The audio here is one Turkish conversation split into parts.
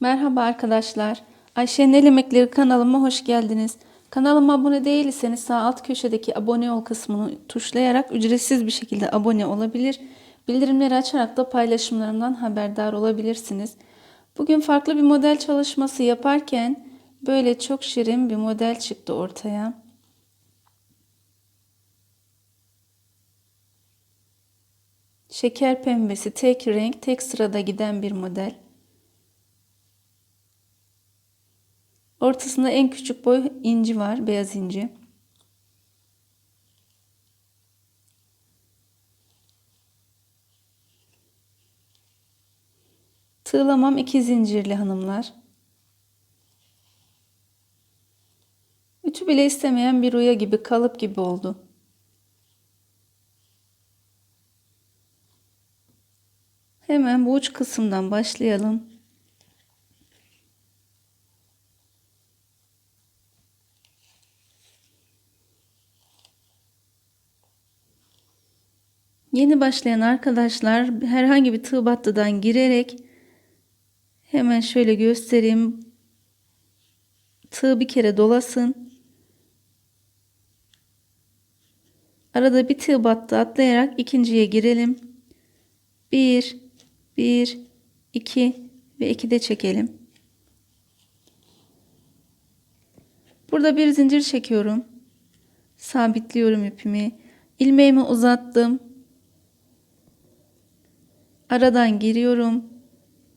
Merhaba arkadaşlar. Ayşe'nin El Emekleri kanalıma hoş geldiniz. Kanalıma abone değilseniz sağ alt köşedeki abone ol kısmını tuşlayarak ücretsiz bir şekilde abone olabilir. Bildirimleri açarak da paylaşımlarımdan haberdar olabilirsiniz. Bugün farklı bir model çalışması yaparken böyle çok şirin bir model çıktı ortaya. Şeker pembesi tek renk tek sırada giden bir model. Ortasında en küçük boy inci var, beyaz inci. Tığlamam iki zincirli hanımlar. Ütü bile istemeyen bir rüya gibi kalıp gibi oldu. Hemen bu uç kısımdan başlayalım. Yeni başlayan arkadaşlar herhangi bir tığ battıdan girerek hemen şöyle göstereyim. Tığ bir kere dolasın. Arada bir tığ battı atlayarak ikinciye girelim. 1 1 2 ve 2 de çekelim. Burada bir zincir çekiyorum. Sabitliyorum ipimi. ilmeğimi uzattım. Aradan giriyorum.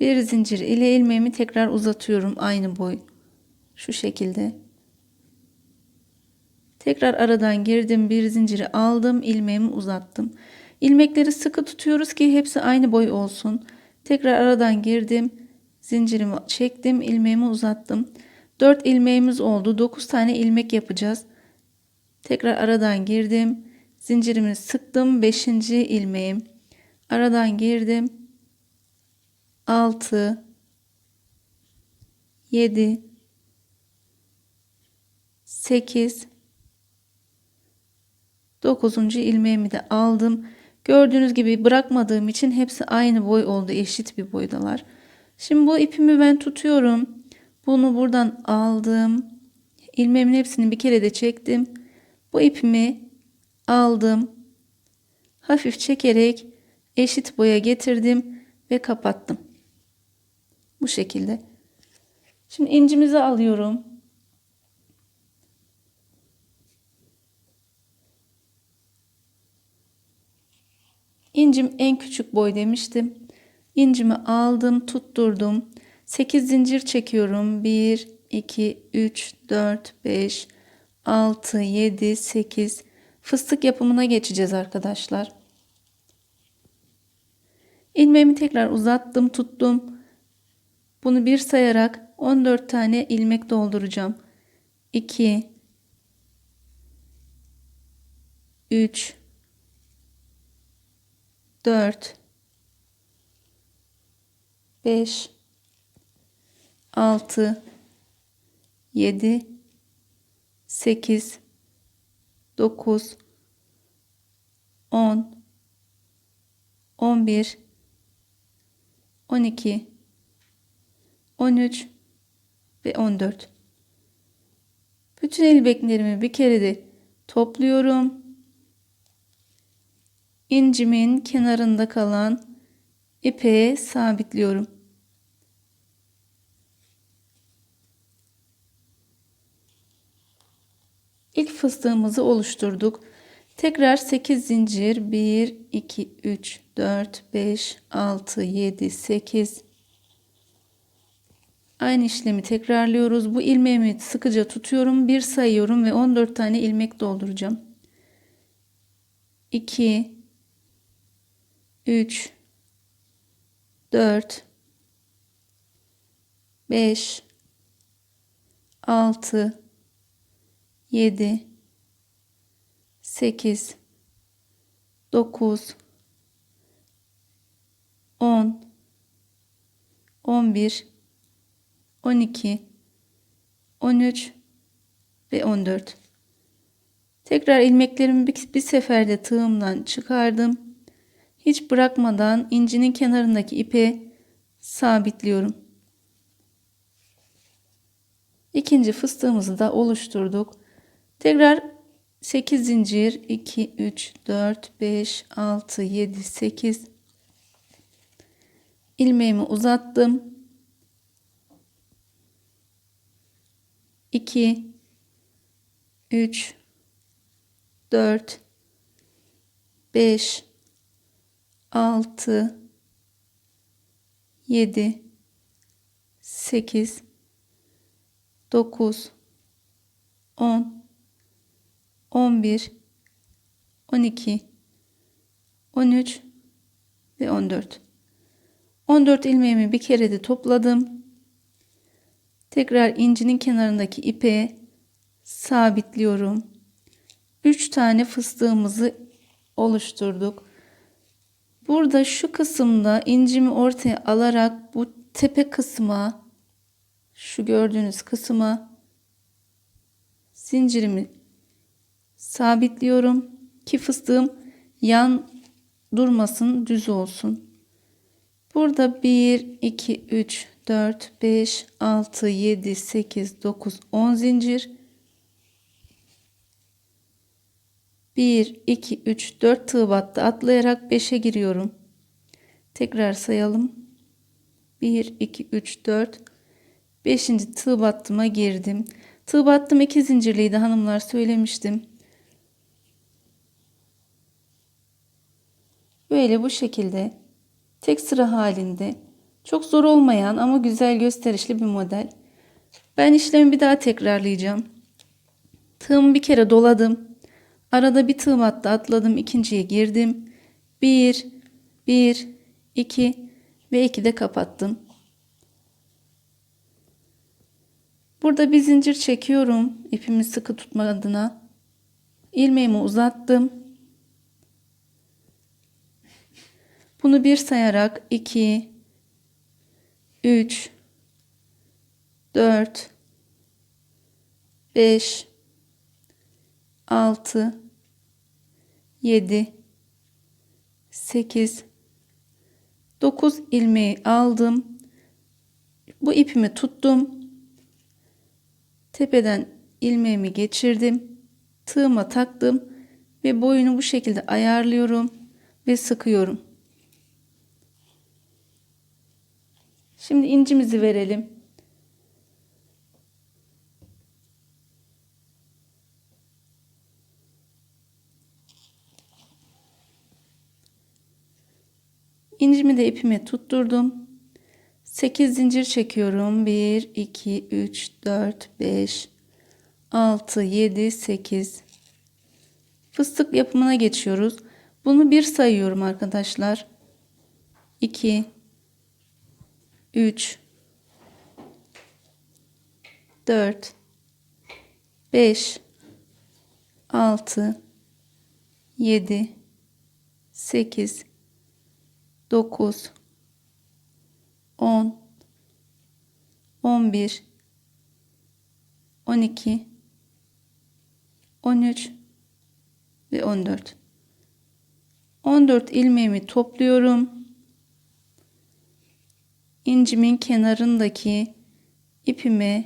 Bir zincir ile ilmeğimi tekrar uzatıyorum aynı boy. Şu şekilde. Tekrar aradan girdim. Bir zinciri aldım. ilmeğimi uzattım. İlmekleri sıkı tutuyoruz ki hepsi aynı boy olsun. Tekrar aradan girdim. Zincirimi çektim. ilmeğimi uzattım. 4 ilmeğimiz oldu. 9 tane ilmek yapacağız. Tekrar aradan girdim. Zincirimi sıktım. 5. ilmeğim. Aradan girdim. 6 7 8 9. ilmeğimi de aldım. Gördüğünüz gibi bırakmadığım için hepsi aynı boy oldu. Eşit bir boydalar. Şimdi bu ipimi ben tutuyorum. Bunu buradan aldım. İlmeğimin hepsini bir kere de çektim. Bu ipimi aldım. Hafif çekerek eşit boya getirdim ve kapattım. Bu şekilde. Şimdi incimizi alıyorum. İncim en küçük boy demiştim. İncimi aldım, tutturdum. 8 zincir çekiyorum. 1 2 3 4 5 6 7 8 fıstık yapımına geçeceğiz arkadaşlar. İlmeğimi tekrar uzattım, tuttum. Bunu bir sayarak 14 tane ilmek dolduracağım. 2 3 4 5 6 7 8 9 10 11 12 13 ve 14 bütün ilmeklerimi bir kere de topluyorum. İncimin kenarında kalan ipeğe sabitliyorum. İlk fıstığımızı oluşturduk. Tekrar 8 zincir 1 2 3 4 5 6 7 8 Aynı işlemi tekrarlıyoruz. Bu ilmeğimi sıkıca tutuyorum. Bir sayıyorum ve 14 tane ilmek dolduracağım. 2 3 4 5 6 7 8 9 10 11 12 13 ve 14 tekrar ilmeklerimi bir, seferde tığımdan çıkardım. Hiç bırakmadan incinin kenarındaki ipe sabitliyorum. İkinci fıstığımızı da oluşturduk. Tekrar 8 zincir 2 3 4 5 6 7 8 ilmeğimi uzattım. 2 3 4 5 6 7 8 9 10 11 12 13 ve 14 14 ilmeğimi bir kere de topladım. Tekrar incinin kenarındaki ipe sabitliyorum. 3 tane fıstığımızı oluşturduk. Burada şu kısımda incimi ortaya alarak bu tepe kısma şu gördüğünüz kısma zincirimi sabitliyorum ki fıstığım yan durmasın düz olsun. Burada 1 2 3 4 5 6 7 8 9 10 zincir 1 2 3 4 tığ battı atlayarak 5'e giriyorum. Tekrar sayalım. 1 2 3 4 5. tığ battıma girdim. Tığ battım 2 zincirliydi hanımlar söylemiştim. Böyle bu şekilde tek sıra halinde çok zor olmayan ama güzel gösterişli bir model. Ben işlemi bir daha tekrarlayacağım. Tığımı bir kere doladım. Arada bir tığ battı atladım ikinciye girdim. 1 1 2 ve 2 de kapattım. Burada bir zincir çekiyorum ipimi sıkı tutma adına. ilmeğimi uzattım. Bunu bir sayarak 2 3 4 5 6 7 8 9 ilmeği aldım. Bu ipimi tuttum. Tepeden ilmeğimi geçirdim. Tığıma taktım ve boyunu bu şekilde ayarlıyorum ve sıkıyorum. Şimdi incimizi verelim. İncimi de ipime tutturdum. 8 zincir çekiyorum. 1 2 3 4 5 6 7 8 Fıstık yapımına geçiyoruz. Bunu bir sayıyorum arkadaşlar. 2 3 4 5 6 7 8 9 10 11 12 13 ve 14 14 ilmeğimi topluyorum incimin kenarındaki ipimi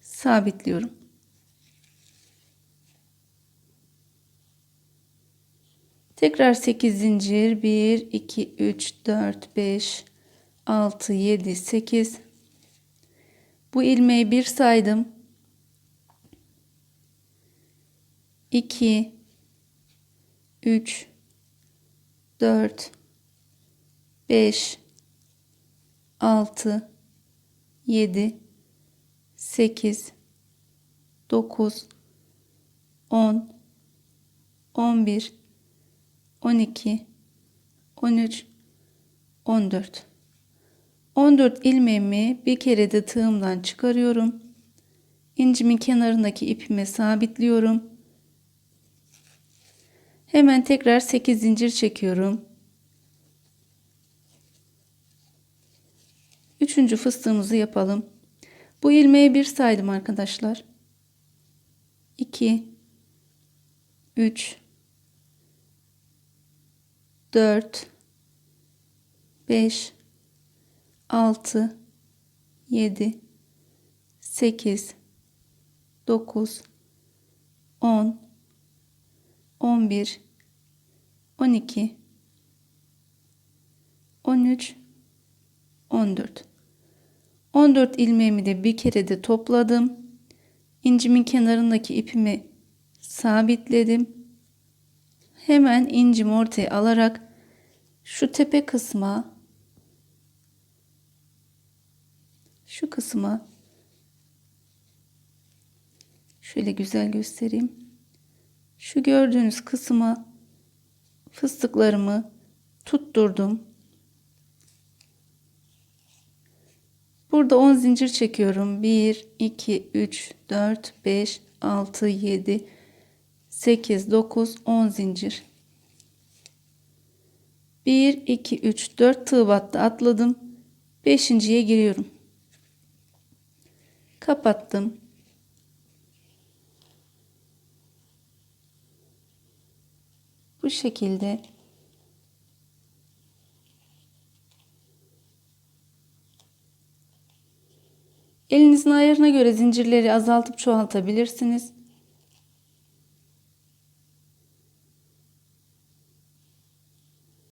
sabitliyorum. Tekrar 8 zincir 1 2 3 4 5 6 7 8 bu ilmeği bir saydım. 2 3 4 5 6 7 8 9 10 11 12 13 14 14 ilmeğimi bir kere de tığımdan çıkarıyorum. İncimin kenarındaki ipime sabitliyorum. Hemen tekrar 8 zincir çekiyorum. Üçüncü fıstığımızı yapalım. Bu ilmeği bir saydım arkadaşlar. 2 3 4 5 6 7 8 9 10 11 12 13 14 14 ilmeğimi de bir kere de topladım. İncimin kenarındaki ipimi sabitledim. Hemen incimi ortaya alarak şu tepe kısma şu kısma şöyle güzel göstereyim. Şu gördüğünüz kısma fıstıklarımı tutturdum. Burada 10 zincir çekiyorum. 1, 2, 3, 4, 5, 6, 7, 8, 9, 10 zincir. 1, 2, 3, 4 tığ battı atladım. 5.ye giriyorum. Kapattım. Bu şekilde Elinizin ayarına göre zincirleri azaltıp çoğaltabilirsiniz.